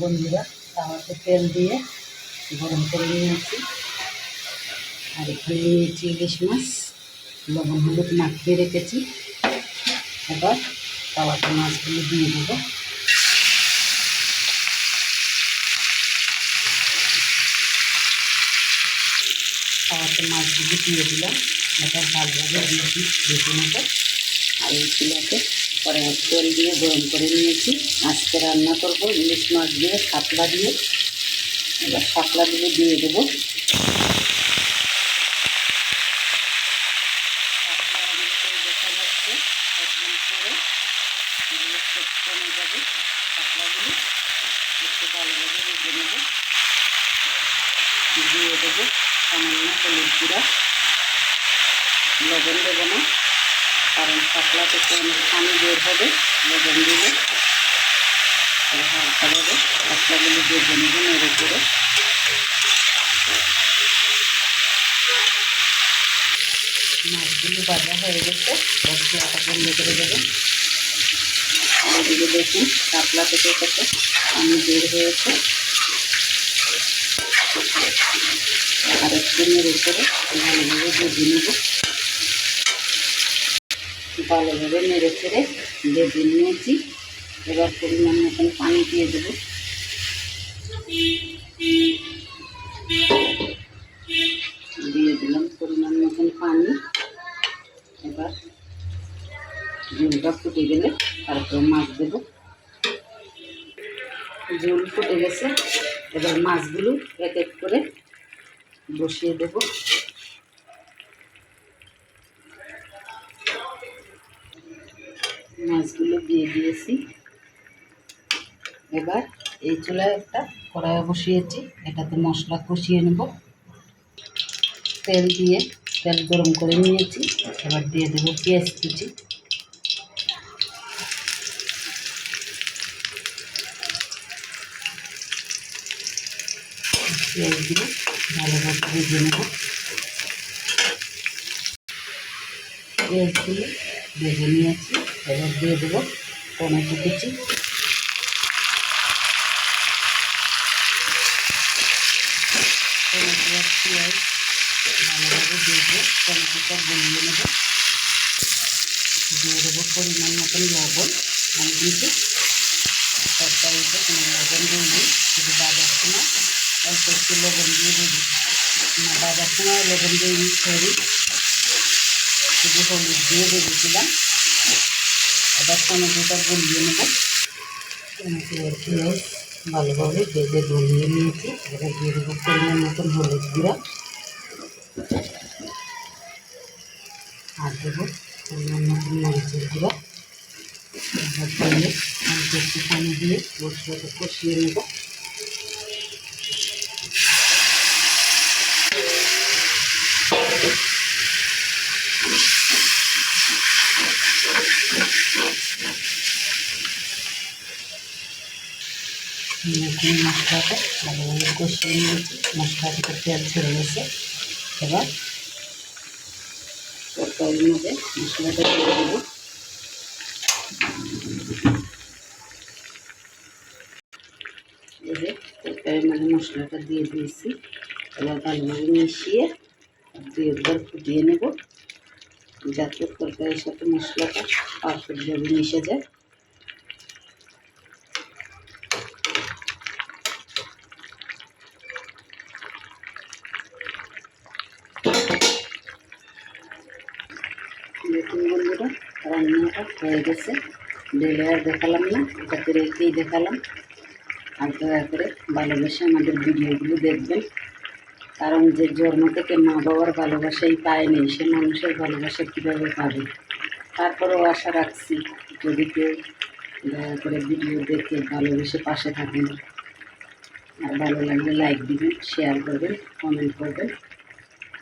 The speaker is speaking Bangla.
বন্ধুরা তাওয়াতে তেল দিয়ে গরম করে নিয়েছি আর এখানে নিয়েছি ইলিশ মাছ, লবণ হলুদ মাখিয়ে রেখেছি। এবার তাওয়াতে মাছগুলো দিয়ে দেবো। তাওয়াতে মাছগুলো দিয়ে দিলাম। এবার ভালোভাবে দিয়ে ভেজে নেব আর এইগুলোকে পরে তেল দিয়ে গরম করে নিয়েছি। আজকে রান্না করব ইলিশ মাছ দিয়ে শাপলা দিয়ে। এবার শাপলাগুলো দিয়ে দেবো। দেখা যাচ্ছে ভালোভাবে ভেজে দিয়ে দেবো সামান্য হলুদ গুঁড়া। লবণ দেবো না। কারণ শাপলা থেকে অনেক পানি বের হবে, লবণ দিলে হালকাভাবে শাপলাগুলো ভেজে নেব নেড়ে করে মাছগুলো ভাজা হয়ে গেছে মশলাটা বন্ধ করে দেবো। এদিকে দেখুন শাপলা থেকে কত পানি বের হয়েছে। আর একটু নেড়ে করে ভালোভাবে ভেজে নেব। ভালোভাবে নেড়ে চেড়ে ভেজে নিয়েছি। এবার পরিমাণ মতন পানি দিয়ে দেবো। দিয়ে দিলাম পরিমাণ মতন পানি। এবার ঝোলটা ফুটে গেলে তারপর মাছ দেবো। ঝোল ফুটে গেছে। এবার মাছগুলো এক এক করে বসিয়ে দেবো। মাছগুলো দিয়ে দিয়েছি। এবার এই চুলায় একটা কড়াই বসিয়েছি। এটাতে মশলা কষিয়ে নেব। তেল দিয়ে তেল গরম করে নিয়েছি। এবার দিয়ে দেবো পেঁয়াজ কুচি। পেঁয়াজগুলো ভালোভাবে ভেজে নেব। পেঁয়াজগুলো ভেজে নিয়েছি। এবার দিয়ে দেবো টমেটো কুচি। টমেটো আর পেঁয়াজ ভালোভাবে দিয়ে টমেটোটা গলিয়ে নেব। দিয়ে দেবো পরিমাণ মতন লবণ। আমি কিন্তু তরকারিতে দিয়ে দিই বাজার সময় লবণ দিইনি, সরি। শুধু হলুদ দিয়ে ভেজেছিলাম এবার টমেটোটা গলিয়ে নেব। টমেটো ভালোভাবে ভেজে গলিয়ে নিয়েছি। এবার দিয়ে দেবো পরিমাণ মতন হলুদ গুঁড়া। আর দেবো পরিমাণ মতন মরিচের গুঁড়া। এবার দিয়ে অল্প একটু পানি দিয়ে মশলাটা কষিয়ে নেব। এখন মশলাটা ভালোভাবে কষিয়ে নিয়েছি মশলা থেকে তেল ছেড়ে গেছে এবার তরকারির মশলাটা দিয়ে দেবো। তরকারির মধ্যে মশলাটা দিয়ে দিয়েছি। এবার ভালোভাবে মিশিয়ে দু একবার ফুটিয়ে নেব, যাতে তরকারির সাথে মশলাটা পারফেক্টভাবে মিশে যায়। দেখুন বন্ধুরা রান্নাটা হয়ে গেছে। ঢেলে আর দেখালাম না এটাতে রেখেই দেখালাম। আর দয়া করে ভালোবেসে আমাদের ভিডিওগুলো দেখবেন। কারণ যে জন্ম থেকে মা বাবার ভালোবাসাই পায়নি সে মানুষের ভালোবাসা কীভাবে পাবে? তারপরেও আশা রাখছি, যদি কেউ দয়া করে ভিডিও দেখে ভালোবেসে পাশে থাকেন। আর ভালো লাগলে লাইক দিবেন শেয়ার করবেন কমেন্ট করবেন।